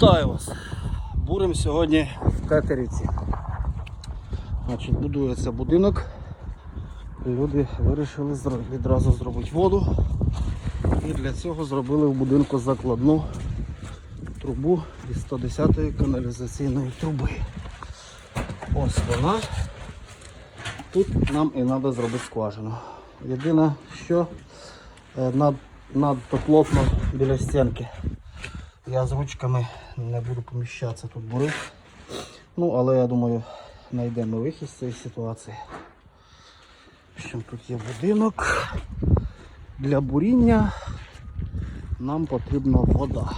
Вітаю вас! Бурим сьогодні в Тетерівці. Значить, будується будинок. Люди вирішили відразу зробити воду. І для цього зробили в будинку закладну трубу із 110-ї каналізаційної труби. Ось вона. Тут нам і треба зробити скважину. Єдине, що е, над, надто плотно біля стінки. Я з ручками не буду поміщатися тут бурити. Ну, але я думаю, знайдемо вихід з цієї ситуації. Общем, тут є будинок. Для буріння нам потрібна вода.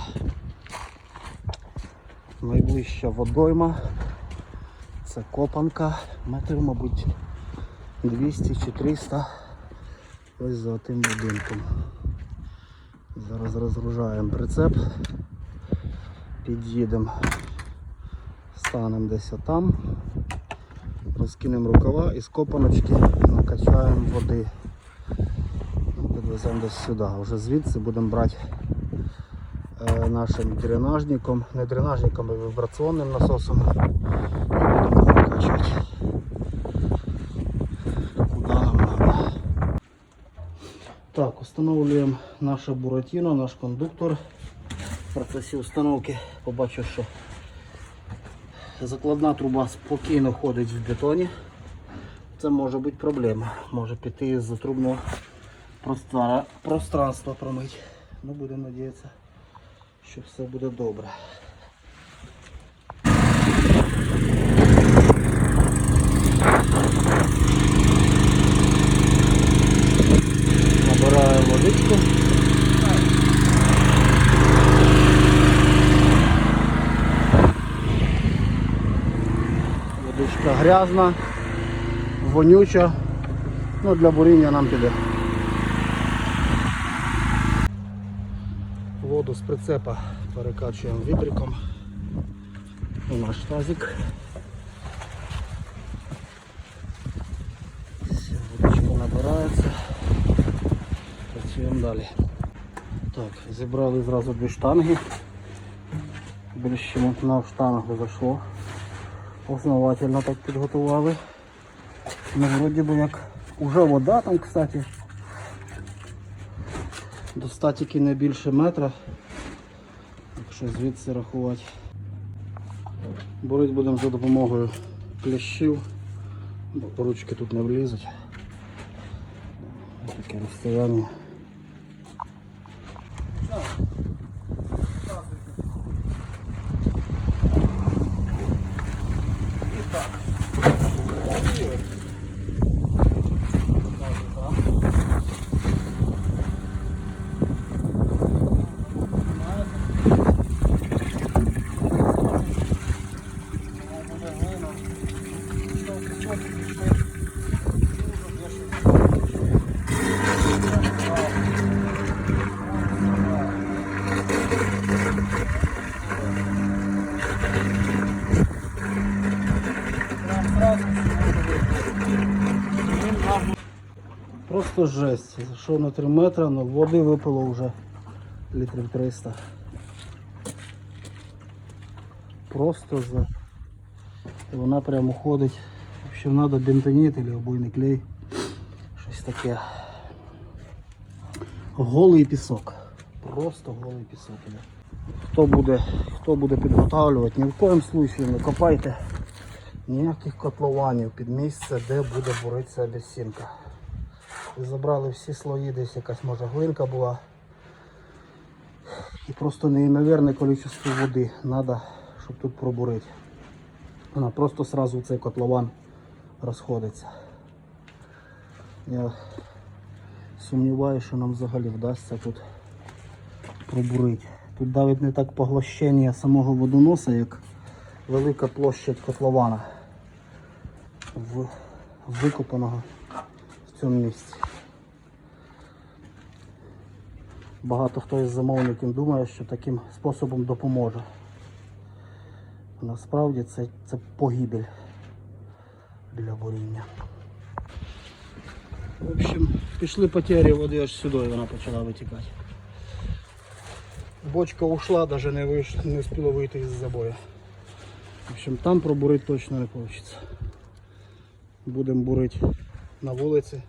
Найближча водойма. Це копанка. Метрів, мабуть, 200 чи 300. Ось за тим будинком. Зараз розгружаємо прицеп. Під'їдемо, станемо десь там, розкинемо рукава і з копаночки накачаємо води. Ну, Підвеземо десь сюди. Вже звідси будемо брати е, нашим дренажником, не дренажником, а вібраційним насосом. І будемо треба. Так, встановлюємо наше буратино, наш кондуктор. В процесі установки побачив, що закладна труба спокійно ходить в бетоні. Це може бути проблема. Може піти з трубного пространства промить. Ну, будемо сподіватися, що все буде добре. Грязна, вонюча. Ну, для буріння нам піде. Воду з прицепа перекачуємо вібриком у наш тазик. Все, водичка набирається. Працюємо далі. Так, зібрали зразу дві штанги. Більше на штангу зайшло. Основательно так підготували. Ну, вроді би як уже вода там, кстати. До не більше метра. Якщо звідси рахувати. Бороть будемо за допомогою кліщів, бо ручки тут не влізуть. Таке розстояння. Просто жесть. Зайшов на 3 метри, але води випало вже літрів 300. Просто за. І вона прямо ходить. Що треба бентоніт або обойний клей. Щось таке. Голий пісок. Просто голий пісок. Хто буде, хто буде підготавлювати, ні в коєму случаю не копайте ніяких котлованів під місце, де буде боритися Забрали всі слої, десь якась може глинка була. І просто неймовірне кількість води треба, щоб тут пробурити. Вона просто сразу в цей котлован розходиться. Я сумніваюся, що нам взагалі вдасться тут пробурити. Тут навіть не так поглощення самого водоноса, як велика площадь котлована в викопаного цьому місці. Багато хто із замовників думає, що таким способом допоможе. Насправді це, це погибель для буріння. В общем, пішли потері води аж сюди, вона почала витікати. бочка ушла, даже не, вийш... не успіла вийти із забою. В общем, там пробурити точно не вийде. Будемо бурити на вулиці.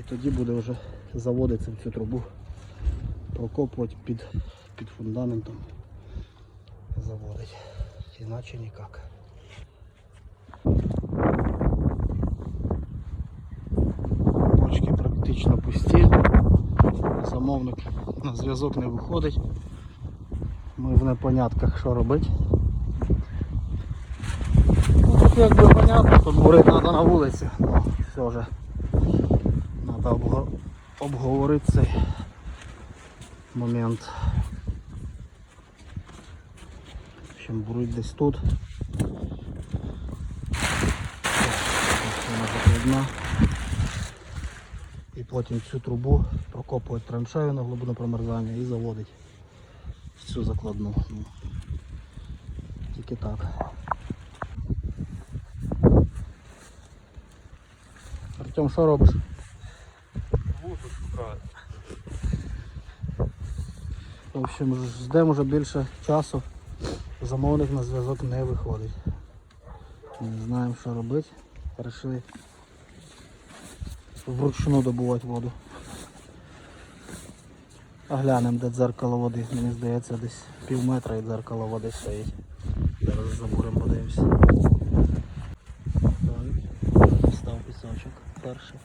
І тоді буде вже заводитися в цю трубу, прокопувати під, під фундаментом, заводить. Іначе ніяк. Бочки практично пусті. Замовник на зв'язок не виходить. Ми в непонятках що робити. Ну, тут якби понятно, тут бурити треба на вулиці. Ну, все вже. Треба обговорити цей момент. В общем, бурить десь тут. Вона закладна. І потім цю трубу прокопують траншею на глибину промерзання і заводить в цю закладну. Ну, тільки так. Артем, що робиш? В общем, ждемо вже більше часу. Замовник на зв'язок не виходить. Не знаємо, що робити. Перейшли вручну добувати воду. А де дзеркало води. Мені здається, десь пів метра і дзеркало води стоїть. Зараз забуримо, подивимося. Так, став пісочок перший.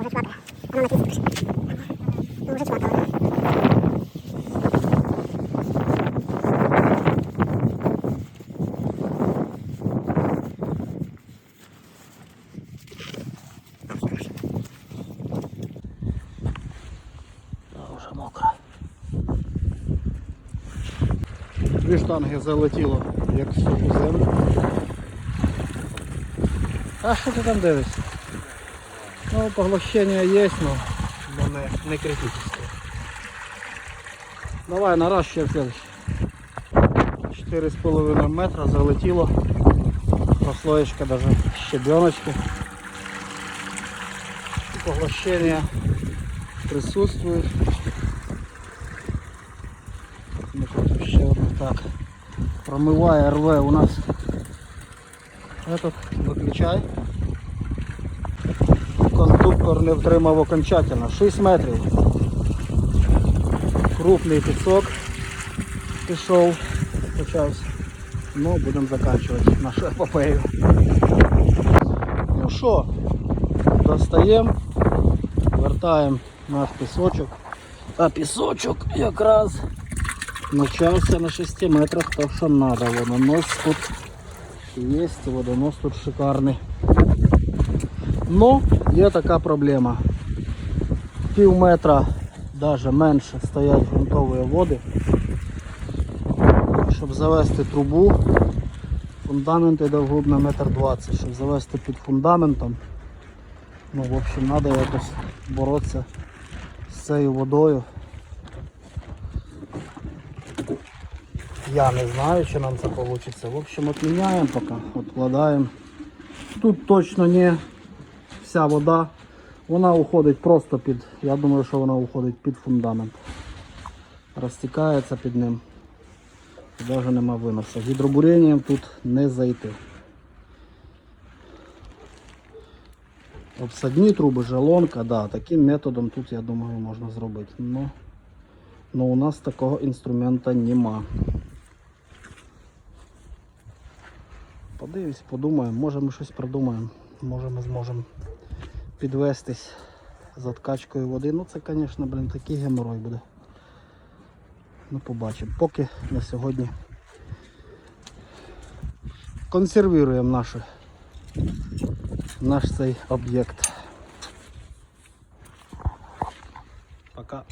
Вже чвака. Воно на кінці пише. Ну, вже мокро. Дві штанги залетіло, як в суху землю. А що ти там дивишся? Ну, поглощення є, но, но не, не критическое. Давай, наращивай следующий. 4,5 метра залетіло. Прослоечка даже щебеночки. Поглощение присутствует. Ну, тут ще одне так. Промиває РВ у нас этот виключай. Кондуктор не втримав окончательно. 6 метрів. Крупний пісок пішов, почався. Ну, будемо закінчувати нашу епопею. Ну що, достаємо, вертаємо наш пісочок. А пісочок якраз почався на 6 метрах, так що треба. Водонос тут є, водонос тут шикарний. Но є така проблема. Пів метра, навіть менше стоять ґрунтові води. Щоб завести трубу, фундамент йде вглубь метр двадцять. Щоб завести під фундаментом, ну, в общем, треба якось боротися з цією водою. Я не знаю, чи нам це вийде. В общем, відміняємо поки, відкладаємо. Тут точно не вся вода. Вона уходить просто під, я думаю, що вона уходить під фундамент. Розтікається під ним. Навіть нема виносу. Гідробурінням тут не зайти. Обсадні труби, жалонка, да, таким методом тут, я думаю, можна зробити. Но, но у нас такого інструмента нема. Подивись, подумаємо, може ми щось придумаємо. Може ми зможемо підвестись за ткачкою води. Ну це, звісно, блін, такий геморой буде. Ну, побачимо. Поки на сьогодні консервуємо наш, наш цей об'єкт. Пока.